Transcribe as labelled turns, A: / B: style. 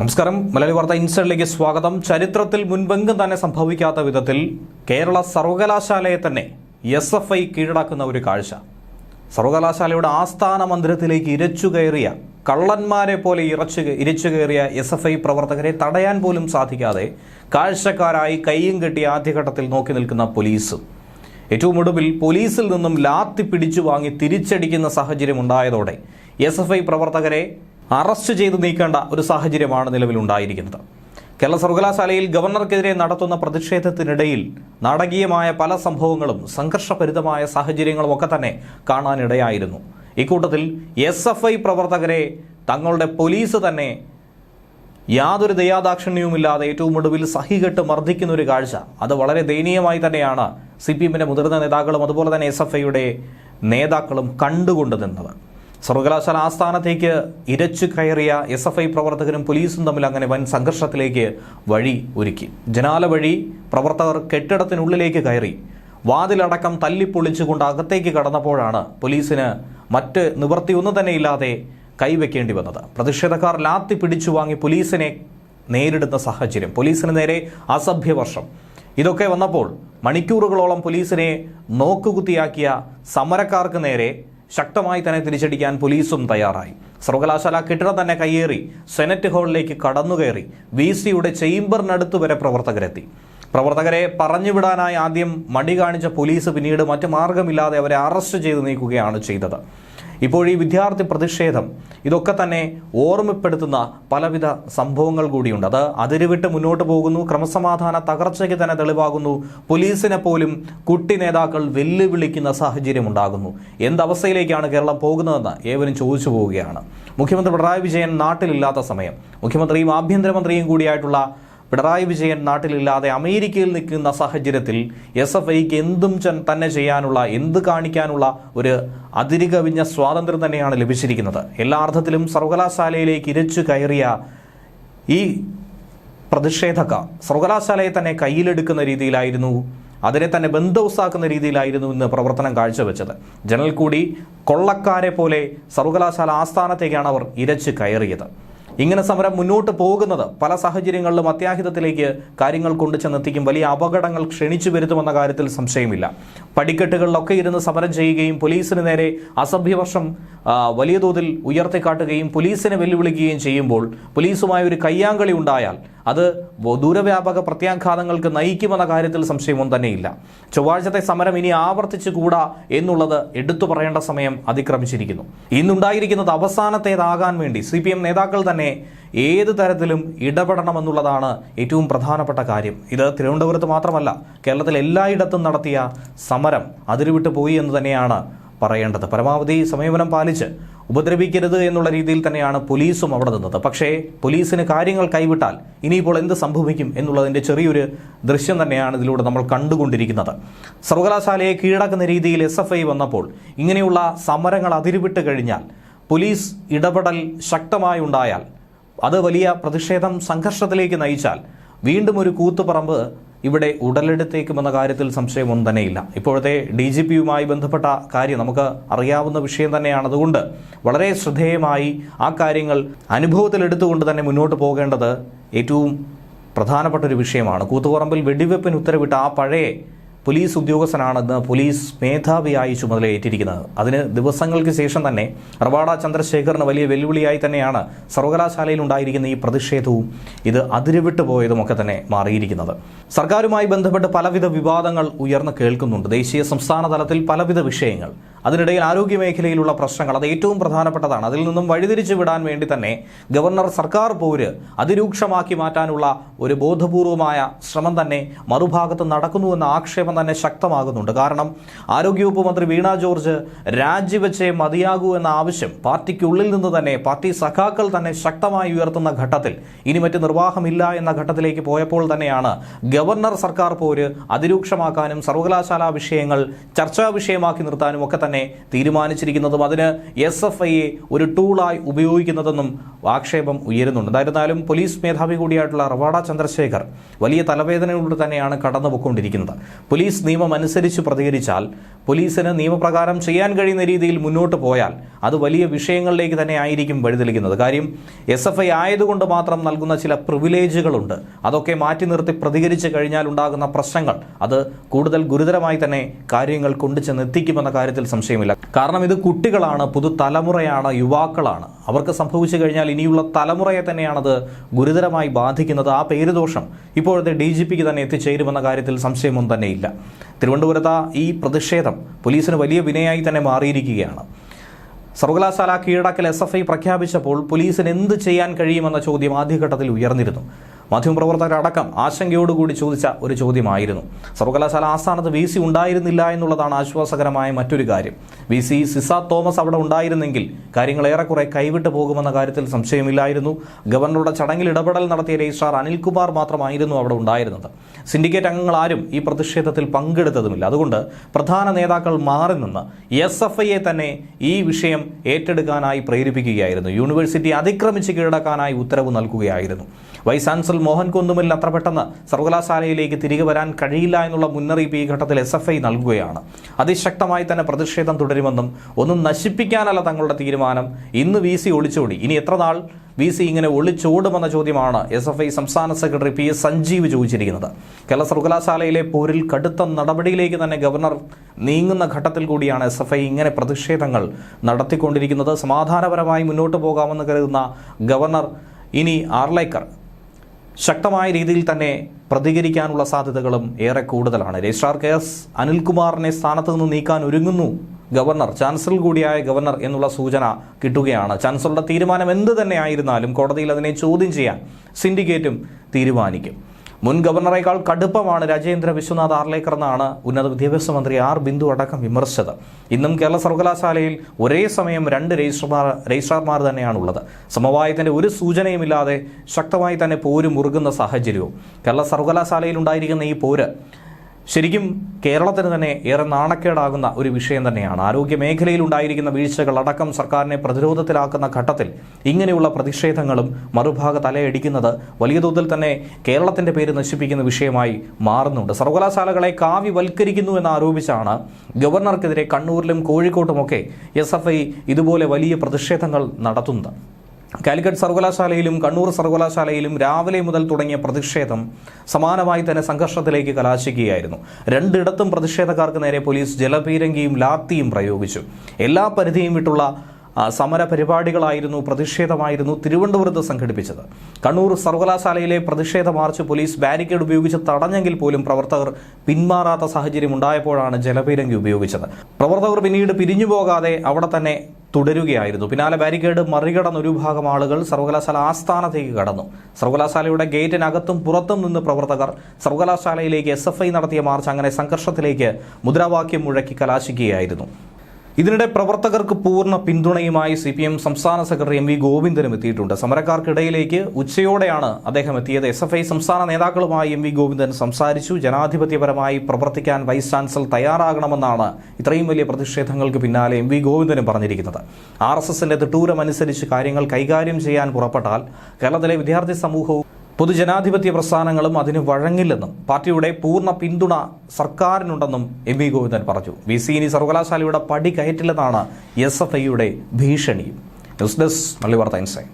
A: നമസ്കാരം. മലയാളി വാർത്ത ഇൻസൈഡിലേക്ക് സ്വാഗതം. ചരിത്രത്തിൽ മുൻപെങ്കും തന്നെ സംഭവിക്കാത്ത വിധത്തിൽ കേരള സർവകലാശാലയെ തന്നെ എസ് എഫ് ഐ കീഴടക്കുന്ന ഒരു കാഴ്ച. സർവകലാശാലയുടെ ആസ്ഥാന മന്ദിരത്തിലേക്ക് ഇരച്ചു കയറിയ കള്ളന്മാരെ പോലെ ഇറച്ചു ഇരച്ചു കയറിയ എസ് എഫ് ഐ പ്രവർത്തകരെ തടയാൻ പോലും സാധിക്കാതെ കാഴ്ചക്കാരായി കൈയും കെട്ടി ആദ്യഘട്ടത്തിൽ നോക്കി നിൽക്കുന്ന പോലീസ്. ഏറ്റവും ഒടുവിൽ പോലീസിൽ നിന്നും ലാത്തി പിടിച്ചു വാങ്ങി തിരിച്ചടിക്കുന്ന സാഹചര്യം ഉണ്ടായതോടെ എസ് എഫ് ഐ പ്രവർത്തകരെ അറസ്റ്റ് ചെയ്ത് നീക്കേണ്ട ഒരു സാഹചര്യമാണ് നിലവിലുണ്ടായിരിക്കുന്നത് കേരള സർവകലാശാലയിൽ ഗവർണർക്കെതിരെ നടത്തുന്ന പ്രതിഷേധത്തിനിടയിൽ നാടകീയമായ പല സംഭവങ്ങളും സംഘർഷഭരിതമായ സാഹചര്യങ്ങളും ഒക്കെ തന്നെ കാണാനിടയായിരുന്നു. ഇക്കൂട്ടത്തിൽ എസ് എഫ് ഐ പ്രവർത്തകരെ തങ്ങളുടെ പോലീസ് തന്നെ യാതൊരു ദയാദാക്ഷിണ്യവുമില്ലാതെ ഏറ്റവും ഒടുവിൽ സഹികെട്ട് മർദ്ദിക്കുന്ന ഒരു കാഴ്ച. അത് വളരെ ദയനീയമായി തന്നെയാണ് സി പി എമ്മിന്റെ മുതിർന്ന നേതാക്കളും അതുപോലെ തന്നെ എസ് എഫ് ഐയുടെ നേതാക്കളും കണ്ടുകൊണ്ട് നിന്നത്. സർവകലാശാല ആസ്ഥാനത്തേക്ക് ഇരച്ചു കയറിയ എസ് എഫ് ഐ പ്രവർത്തകരും പോലീസും തമ്മിൽ അങ്ങനെ വൻ സംഘർഷത്തിലേക്ക് വഴി ഒരുക്കി. ജനാല വഴി പ്രവർത്തകർ കെട്ടിടത്തിനുള്ളിലേക്ക് കയറി. വാതിലടക്കം തല്ലിപ്പൊളിച്ചുകൊണ്ട് അകത്തേക്ക് കടന്നപ്പോഴാണ് പോലീസിന് മറ്റ് നിവൃത്തിയൊന്നും തന്നെ ഇല്ലാതെ കൈവയ്ക്കേണ്ടി വന്നത്. പ്രതിഷേധക്കാർ ലാത്തി പിടിച്ചു വാങ്ങി പോലീസിനെ നേരിടുന്ന സാഹചര്യം. പോലീസിന് നേരെ അസഭ്യവർഷം ഇതൊക്കെ വന്നപ്പോൾ മണിക്കൂറുകളോളം പോലീസിനെ നോക്കുകുത്തിയാക്കിയ സമരക്കാർക്ക് നേരെ ശക്തമായി തന്നെ തിരിച്ചടിക്കാൻ പോലീസും തയ്യാറായി. സർവകലാശാല കെട്ടിടം തന്നെ കയ്യേറി സെനറ്റ് ഹാളിലേക്ക് കടന്നുകയറി വി സിയുടെ ചേംബറിനടുത്ത് വരെ പ്രവർത്തകരെത്തി. പ്രവർത്തകരെ പറഞ്ഞുവിടാനായി ആദ്യം മടി കാണിച്ച പോലീസ് പിന്നീട് മറ്റു മാർഗമില്ലാതെ അവരെ അറസ്റ്റ് ചെയ്തു നീക്കുകയാണ് ചെയ്തത്. ഇപ്പോൾ ഈ വിദ്യാർത്ഥി പ്രതിഷേധം ഇതൊക്കെ തന്നെ ഓർമ്മപ്പെടുത്തുന്ന പലവിധ സംഭവങ്ങൾ കൂടിയുണ്ട്. അത് അതിരുവിട്ട് മുന്നോട്ട് പോകുന്നു ക്രമസമാധാന തകർച്ചയ്ക്ക് തന്നെ തെളിവാകുന്നു പോലീസിനെ പോലും കുട്ടി നേതാക്കൾ വെല്ലുവിളിക്കുന്ന സാഹചര്യം ഉണ്ടാകുന്നു. എന്തവസ്ഥയിലേക്കാണ് കേരളം പോകുന്നതെന്ന് ഏവരും ചോദിച്ചു പോവുകയാണ്. മുഖ്യമന്ത്രി പിണറായി വിജയൻ നാട്ടിലില്ലാത്ത സമയം. മുഖ്യമന്ത്രിയും ആഭ്യന്തരമന്ത്രിയും കൂടിയായിട്ടുള്ള പിണറായി വിജയൻ നാട്ടിലില്ലാതെ അമേരിക്കയിൽ നിൽക്കുന്ന സാഹചര്യത്തിൽ എസ് എഫ് ഐക്ക് എന്തും തന്നെ ചെയ്യാനുള്ള എന്ത് കാണിക്കാനുള്ള ഒരു അതിരുകവിഞ്ഞ സ്വാതന്ത്ര്യം തന്നെയാണ് ലഭിച്ചിരിക്കുന്നത്. എല്ലാ അർത്ഥത്തിലും സർവകലാശാലയിലേക്ക് ഇരച്ചു കയറിയ ഈ പ്രതിഷേധക്കാർ സർവകലാശാലയെ തന്നെ കയ്യിലെടുക്കുന്ന രീതിയിലായിരുന്നു അതിനെ തന്നെ ബന്ധവസാക്കുന്ന രീതിയിലായിരുന്നു ഇന്ന് പ്രവർത്തനം കാഴ്ചവെച്ചത്. ജനൽ കൂടി കൊള്ളക്കാരെ പോലെ സർവകലാശാല ആസ്ഥാനത്തേക്കാണ് അവർ ഇരച്ച് കയറിയത്. ഇങ്ങനെ സമരം മുന്നോട്ട് പോകുന്നത് പല സാഹചര്യങ്ങളിലും അത്യാഹിതത്തിലേക്ക് കാര്യങ്ങൾ കൊണ്ടു ചെന്നെത്തിക്കും വലിയ അപകടങ്ങൾ ക്ഷണിച്ചു വരുത്തുമെന്ന കാര്യത്തിൽ സംശയമില്ല. പടിക്കെട്ടുകളിലൊക്കെ ഇരുന്ന് സമരം ചെയ്യുകയും പോലീസിന് നേരെ അസഭ്യവർഷം വലിയ തോതിൽ ഉയർത്തിക്കാട്ടുകയും പോലീസിനെ വെല്ലുവിളിക്കുകയും ചെയ്യുമ്പോൾ പോലീസുമായി ഒരു കയ്യാങ്കളി ഉണ്ടായാൽ അത് ദൂരവ്യാപക പ്രത്യാഘാതങ്ങൾക്ക് നയിക്കുമെന്ന കാര്യത്തിൽ സംശയമൊന്നും തന്നെയില്ല. ചൊവ്വാഴ്ചത്തെ സമരം ഇനി ആവർത്തിച്ചുകൂടാ എന്നുള്ളത് എടുത്തു പറയേണ്ട സമയം അതിക്രമിച്ചിരിക്കുന്നു. ഇന്നുണ്ടായിരിക്കുന്നത് അവസാനത്തേതാകാൻ വേണ്ടി സി നേതാക്കൾ തന്നെ ഏത് തരത്തിലും ഇടപെടണമെന്നുള്ളതാണ് ഏറ്റവും പ്രധാനപ്പെട്ട കാര്യം. ഇത് തിരുവനന്തപുരത്ത് മാത്രമല്ല കേരളത്തിൽ എല്ലായിടത്തും നടത്തിയ സമരം അതിരുവിട്ട് പോയി എന്ന് തന്നെയാണ് പറയേണ്ടത്. പരമാവധി സംയമനം പാലിച്ച് ഉപദ്രവിക്കരുത് എന്നുള്ള രീതിയിൽ തന്നെയാണ് പോലീസും അവിടെ നിന്നത്. പക്ഷേ പോലീസിന് കാര്യങ്ങൾ കൈവിട്ടാൽ ഇനിയിപ്പോൾ എന്ത് സംഭവിക്കും എന്നുള്ളതിന്റെ ചെറിയൊരു ദൃശ്യം തന്നെയാണ് ഇതിലൂടെ നമ്മൾ കണ്ടുകൊണ്ടിരിക്കുന്നത്. സർവകലാശാലയെ കീഴടക്കുന്ന രീതിയിൽ എസ് എഫ് ഐ വന്നപ്പോൾ ഇങ്ങനെയുള്ള സമരങ്ങൾ അതിരുവിട്ട് കഴിഞ്ഞാൽ പോലീസ് ഇടപെടൽ ശക്തമായി ഉണ്ടായാൽ അത് വലിയ പ്രതിഷേധം സംഘർഷത്തിലേക്ക് നയിച്ചാൽ വീണ്ടും ഒരു കൂത്തുപറമ്പ് ഇവിടെ ഉടലെടുത്തേക്കുമെന്ന കാര്യത്തിൽ സംശയമൊന്നും തന്നെയില്ല. ഇപ്പോഴത്തെ ഡി ജി പിയുമായി ബന്ധപ്പെട്ട കാര്യം നമുക്ക് അറിയാവുന്ന വിഷയം തന്നെയാണ്. അതുകൊണ്ട് വളരെ ശ്രദ്ധേയമായി ആ കാര്യങ്ങൾ അനുഭവത്തിലെടുത്തുകൊണ്ട് തന്നെ മുന്നോട്ട് പോകേണ്ടത് ഏറ്റവും പ്രധാനപ്പെട്ട ഒരു വിഷയമാണ്. കൂത്തുപറമ്പിൽ വെടിവെപ്പിന് ഉത്തരവിട്ട ആ പഴയ പോലീസ് ഉദ്യോഗസ്ഥനാണെന്ന് പോലീസ് മേധാവിയായി ചുമതലയേറ്റിരിക്കുന്നത്. അതിന് ദിവസങ്ങൾക്ക് ശേഷം തന്നെ റവാഡ ചന്ദ്രശേഖറിന് വലിയ വെല്ലുവിളിയായി തന്നെയാണ് സർവകലാശാലയിൽ ഉണ്ടായിരിക്കുന്ന ഈ പ്രതിഷേധവും ഇത് അതിരുവിട്ടു പോയതുമൊക്കെ തന്നെ മാറിയിരിക്കുന്നത്. സർക്കാരുമായി ബന്ധപ്പെട്ട് പലവിധ വിവാദങ്ങൾ ഉയർന്നു കേൾക്കുന്നുണ്ട്. ദേശീയ സംസ്ഥാന തലത്തിൽ പലവിധ വിഷയങ്ങൾ. അതിനിടയിൽ ആരോഗ്യ മേഖലയിലുള്ള പ്രശ്നങ്ങൾ അത് ഏറ്റവും പ്രധാനപ്പെട്ടതാണ്. അതിൽ നിന്നും വഴിതിരിച്ചു വിടാൻ വേണ്ടി തന്നെ ഗവർണർ സർക്കാർ പോര് അതിരൂക്ഷമാക്കി മാറ്റാനുള്ള ഒരു ബോധപൂർവമായ ശ്രമം തന്നെ മറുഭാഗത്ത് നടക്കുന്നുവെന്ന ആക്ഷേപം തന്നെ ശക്തമാകുന്നുണ്ട്. കാരണം ആരോഗ്യവകുപ്പ് മന്ത്രി വീണ ജോർജ് രാജിവെച്ചേ മതിയാകൂ എന്ന ആവശ്യം പാർട്ടിക്കുള്ളിൽ നിന്ന് തന്നെ പാർട്ടി സഖാക്കൾ തന്നെ ശക്തമായി ഉയർത്തുന്ന ഘട്ടത്തിൽ ഇനി മറ്റ് നിർവാഹമില്ല എന്ന ഘട്ടത്തിലേക്ക് പോയപ്പോൾ തന്നെയാണ് ഗവർണർ സർക്കാർ പോര് അതിരൂക്ഷമാക്കാനും സർവകലാശാല വിഷയങ്ങൾ ചർച്ചാ വിഷയമാക്കി നിർത്താനും ഒക്കെ തന്നെ തീരുമാനിച്ചിരിക്കുന്നതും അതിന് എസ് എഫ് ഐയെ ഒരു ടൂളായി ഉപയോഗിക്കുന്നതെന്നും ആക്ഷേപം ഉയരുന്നുണ്ട്. എന്തായിരുന്നാലും പോലീസ് മേധാവി കൂടിയായിട്ടുള്ള റവാഡ ചന്ദ്രശേഖർ വലിയ തലവേദനയോട് തന്നെയാണ് കടന്നുപോയിക്കൊണ്ടിരിക്കുന്നത്. പോലീസ് നിയമം അനുസരിച്ച് പ്രതികരിച്ചാൽ പോലീസിന് നിയമപ്രകാരം ചെയ്യാൻ കഴിയുന്ന രീതിയിൽ മുന്നോട്ട് പോയാൽ അത് വലിയ വിഷയങ്ങളിലേക്ക് തന്നെ ആയിരിക്കും വഴിതെളിക്കുന്നത്. കാര്യം എസ് എഫ് ഐ ആയതുകൊണ്ട് മാത്രം നൽകുന്ന ചില പ്രിവിലേജുകളുണ്ട് അതൊക്കെ മാറ്റി നിർത്തി പ്രതികരിച്ച് കഴിഞ്ഞാൽ ഉണ്ടാകുന്ന പ്രശ്നങ്ങൾ. അത് കൂടുതൽ ഗുരുതരമായി തന്നെ കാര്യങ്ങൾ കൊണ്ടു ചെന്ന് എത്തിക്കുമെന്ന കാര്യത്തിൽ സംശയമില്ല. കാരണം ഇത് കുട്ടികളാണ് പുതുതലമുറയാണ് യുവാക്കളാണ്. അവർക്ക് സംഭവിച്ചു കഴിഞ്ഞാൽ ഇനിയുള്ള തലമുറയെ തന്നെയാണത് ഗുരുതരമായി ബാധിക്കുന്നത്. ആ പേരുദോഷം ഇപ്പോഴത്തെ ഡി ജി പിക്ക് തന്നെ എത്തിച്ചേരുമെന്ന കാര്യത്തിൽ സംശയമൊന്നും തന്നെയില്ല. തിരുവനന്തപുരത്ത് ഈ പ്രതിഷേധം പോലീസിന് വലിയ വിനയായി തന്നെ മാറിയിരിക്കുകയാണ്. സർവകലാശാല കീഴടക്കൽ എസ് എഫ് ഐ പ്രഖ്യാപിച്ചപ്പോൾ പോലീസിന് എന്ത് ചെയ്യാൻ കഴിയുമെന്ന ചോദ്യം ആദ്യഘട്ടത്തിൽ ഉയർന്നിരുന്നു. മാധ്യമപ്രവർത്തകരടക്കം ആശങ്കയോടുകൂടി ചോദിച്ച ഒരു ചോദ്യമായിരുന്നു. സർവകലാശാല ആസ്ഥാനത്ത് വി സി ഉണ്ടായിരുന്നില്ല എന്നുള്ളതാണ് ആശ്വാസകരമായ മറ്റൊരു കാര്യം. വി സി സിസ തോമസ് അവിടെ ഉണ്ടായിരുന്നെങ്കിൽ കാര്യങ്ങൾ ഏറെക്കുറെ കൈവിട്ടു പോകുമെന്ന കാര്യത്തിൽ സംശയമില്ലായിരുന്നു. ഗവർണറുടെ ചടങ്ങിൽ ഇടപെടൽ നടത്തിയ രജിസ്ട്രാർ അനിൽകുമാർ മാത്രമായിരുന്നു അവിടെ ഉണ്ടായിരുന്നത്. സിൻഡിക്കേറ്റ് അംഗങ്ങൾ ആരും ഈ പ്രതിഷേധത്തിൽ പങ്കെടുത്തതുമില്ല. അതുകൊണ്ട് പ്രധാന നേതാക്കൾ മാറി നിന്ന് എസ് എഫ് ഐയെ തന്നെ ഈ വിഷയം ഏറ്റെടുക്കാനായി പ്രേരിപ്പിക്കുകയായിരുന്നു. യൂണിവേഴ്സിറ്റി അതിക്രമിച്ച് കീഴടക്കാനായി ഉത്തരവ് നൽകുകയായിരുന്നു. വൈസ് ചാൻസലർ മോഹൻ കുന്നുമലിൽ അത്ര പെട്ടെന്ന് സർവകലാശാലയിലേക്ക് തിരികെ വരാൻ കഴിയില്ല എന്നുള്ള മുന്നറിയിപ്പ് ഈ ഘട്ടത്തിൽ എസ് എഫ് ഐ നൽകുകയാണ്. അതിശക്തമായി തന്നെ പ്രതിഷേധം തുടരുമെന്നും ഒന്നും നശിപ്പിക്കാനല്ല തങ്ങളുടെ തീരുമാനം. ഇന്ന് വി സി ഒളിച്ചോടി. ഇനി എത്ര നാൾ വി സി ഇങ്ങനെ ഒളിച്ചോടുമെന്ന ചോദ്യമാണ് എസ് എഫ് ഐ സംസ്ഥാന സെക്രട്ടറി പി എസ് സഞ്ജീവ് ചോദിച്ചിരിക്കുന്നത്. കേരള സർവകലാശാലയിലെ പോരിൽ കടുത്ത നടപടിയിലേക്ക് തന്നെ ഗവർണർ നീങ്ങുന്ന ഘട്ടത്തിൽ കൂടിയാണ് എസ് എഫ് ഐ ഇങ്ങനെ പ്രതിഷേധങ്ങൾ നടത്തിക്കൊണ്ടിരിക്കുന്നത്. സമാധാനപരമായി മുന്നോട്ട് പോകാമെന്ന് കരുതുന്ന ഗവർണർ ഇനി ആർലേക്കർ ശക്തമായ രീതിയിൽ തന്നെ പ്രതികരിക്കാനുള്ള സാധ്യതകളും ഏറെ കൂടുതലാണ്. രജിസ്ട്രാർ കെ എസ് അനിൽകുമാറിനെ സ്ഥാനത്ത് നിന്ന് നീക്കാൻ ഒരുങ്ങുന്നു. ഗവർണർ ചാൻസലർ കൂടിയായ ഗവർണർ എന്നുള്ള സൂചന കിട്ടുകയാണ്. ചാൻസലറുടെ തീരുമാനം എന്ത് തന്നെ ആയിരുന്നാലും കോടതിയിൽ അതിനെ ചോദ്യം ചെയ്യാൻ സിൻഡിക്കേറ്റും തീരുമാനിക്കും. മുൻ ഗവർണറേക്കാൾ കടുപ്പമാണ് രാജേന്ദ്ര വിശ്വനാഥ് ആർലേക്കർ എന്നാണ് ഉന്നത വിദ്യാഭ്യാസ മന്ത്രി ആർ ബിന്ദു അടക്കം വിമർശിച്ചത്. ഇന്നും കേരള സർവകലാശാലയിൽ ഒരേ സമയം രണ്ട് രജിസ്ട്രാർമാർ രജിസ്ട്രാർമാർ തന്നെയാണുള്ളത്. സമവായത്തിന്റെ ഒരു സൂചനയുമില്ലാതെ ശക്തമായി തന്നെ പോര് മുറുകുന്ന സാഹചര്യവും. കേരള സർവകലാശാലയിൽ ഉണ്ടായിരിക്കുന്ന ഈ പോര് ശരിക്കും കേരളത്തിന് തന്നെ ഏറെ നാണക്കേടാകുന്ന ഒരു വിഷയം തന്നെയാണ്. ആരോഗ്യ മേഖലയിൽ ഉണ്ടായിരിക്കുന്ന വീഴ്ചകൾ അടക്കം സർക്കാരിനെ പ്രതിരോധത്തിലാക്കുന്ന ഘട്ടത്തിൽ ഇങ്ങനെയുള്ള പ്രതിഷേധങ്ങളും മറുഭാഗ തലയടിക്കുന്നത് വലിയ തോതിൽ തന്നെ കേരളത്തിന്റെ പേര് നശിപ്പിക്കുന്ന വിഷയമായി മാറുന്നുണ്ട്. സർവകലാശാലകളെ കാവ്യവൽക്കരിക്കുന്നു എന്ന് ആരോപിച്ചാണ് ഗവർണർക്കെതിരെ കണ്ണൂരിലും കോഴിക്കോട്ടുമൊക്കെ എസ് ഇതുപോലെ വലിയ പ്രതിഷേധങ്ങൾ നടത്തുന്നത്. കാലിക്കറ്റ് സർവകലാശാലയിലും കണ്ണൂർ സർവകലാശാലയിലും രാവിലെ മുതൽ തുടങ്ങിയ പ്രതിഷേധം സമാനമായി തന്നെ സംഘർഷത്തിലേക്ക് കലാശിക്കുകയായിരുന്നു. രണ്ടിടത്തും പ്രതിഷേധക്കാർക്ക് നേരെ പോലീസ് ജലപീരങ്കിയും ലാത്തിയും പ്രയോഗിച്ചു. എല്ലാ പരിധിയും വിട്ടുള്ള സമര പരിപാടികളായിരുന്നു പ്രതിഷേധമായിരുന്നു തിരുവനന്തപുരത്ത് സംഘടിപ്പിച്ചത്. കണ്ണൂർ സർവകലാശാലയിലെ പ്രതിഷേധ മാർച്ച് പോലീസ് ബാരിക്കേഡ് ഉപയോഗിച്ച് തടഞ്ഞെങ്കിൽ പോലും പ്രവർത്തകർ പിന്മാറാത്ത സാഹചര്യം ഉണ്ടായപ്പോഴാണ് ജലപീരങ്കി ഉപയോഗിച്ചത്. പ്രവർത്തകർ പിന്നീട് പിരിഞ്ഞു പോകാതെ അവിടെ തന്നെ തുടരുകയായിരുന്നു. പിന്നാലെ ബാരിക്കേഡ് മറികടന്ന ഒരു ഭാഗം ആളുകൾ സർവകലാശാല ആസ്ഥാനത്തേക്ക് കടന്നു. സർവകലാശാലയുടെ ഗേറ്റിനകത്തും പുറത്തും നിന്ന് പ്രവർത്തകർ സർവകലാശാലയിലേക്ക് എസ് നടത്തിയ മാർച്ച് അങ്ങനെ സംഘർഷത്തിലേക്ക് മുദ്രാവാക്യം മുഴക്കി കലാശിക്കുകയായിരുന്നു. ഇതിനിടെ പ്രവർത്തകർക്ക് പൂർണ പിന്തുണയുമായി സി പി എം സംസ്ഥാന സെക്രട്ടറി എം വി ഗോവിന്ദനും എത്തിയിട്ടുണ്ട്. സമരക്കാർക്കിടയിലേക്ക് ഉച്ചയോടെയാണ് അദ്ദേഹം എത്തിയത്. എസ് എഫ് ഐ സംസ്ഥാന നേതാക്കളുമായി എം വി ഗോവിന്ദൻ സംസാരിച്ചു. ജനാധിപത്യപരമായി പ്രവർത്തിക്കാൻ വൈസ് ചാൻസലർ തയ്യാറാകണമെന്നാണ് ഇത്രയും വലിയ പ്രതിഷേധങ്ങൾക്ക് പിന്നാലെ എം വി ഗോവിന്ദനും പറഞ്ഞിരിക്കുന്നത്. ആർ എസ് എസിന്റെ തിട്ടൂരമനുസരിച്ച് കാര്യങ്ങൾ കൈകാര്യം ചെയ്യാൻ പുറപ്പെട്ടാൽ കേരളത്തിലെ വിദ്യാർത്ഥി സമൂഹവും പൊതുജനാധിപത്യ പ്രസ്ഥാനങ്ങളും അതിന് വഴങ്ങില്ലെന്നും പാർട്ടിയുടെ പൂർണ പിന്തുണ സർക്കാരിനുണ്ടെന്നും എം വി ഗോവിന്ദൻ പറഞ്ഞു. വി സി ഇനി സർവകലാശാലയുടെ പടി കയറ്റില്ലെന്നാണ് എസ് എഫ് ഐയുടെ ഭീഷണിയും ന്യൂസ് ഡെസ്ക് മള്ളിവാർത്ത ഇൻസൈൻ